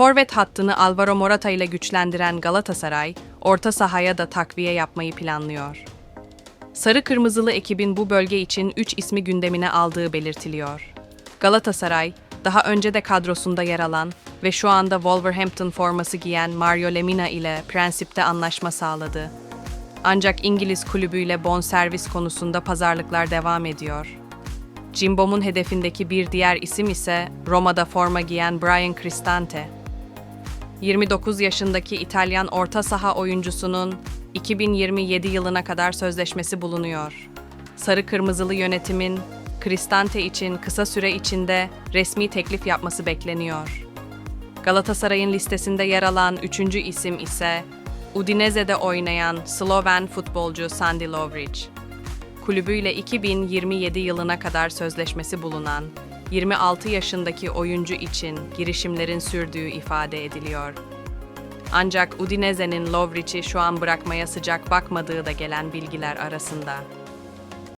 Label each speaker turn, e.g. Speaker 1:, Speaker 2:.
Speaker 1: Forvet hattını Alvaro Morata ile güçlendiren Galatasaray, orta sahaya da takviye yapmayı planlıyor. Sarı Kırmızılı ekibin bu bölge için 3 ismi gündemine aldığı belirtiliyor. Galatasaray, daha önce de kadrosunda yer alan ve şu anda Wolverhampton forması giyen Mario Lemina ile prensipte anlaşma sağladı. Ancak İngiliz kulübüyle bonservis konusunda pazarlıklar devam ediyor. Cimbom'un hedefindeki bir diğer isim ise Roma'da forma giyen Brian Cristante. 29 yaşındaki İtalyan orta saha oyuncusunun 2027 yılına kadar sözleşmesi bulunuyor. Sarı Kırmızılı yönetimin Cristante için kısa süre içinde resmi teklif yapması bekleniyor. Galatasaray'ın listesinde yer alan üçüncü isim ise Udinese'de oynayan Sloven futbolcu Sandy Lovric. Kulübüyle 2027 yılına kadar sözleşmesi bulunan 26 yaşındaki oyuncu için girişimlerin sürdüğü ifade ediliyor. Ancak Udinese'nin Lovric'i şu an bırakmaya sıcak bakmadığı da gelen bilgiler arasında.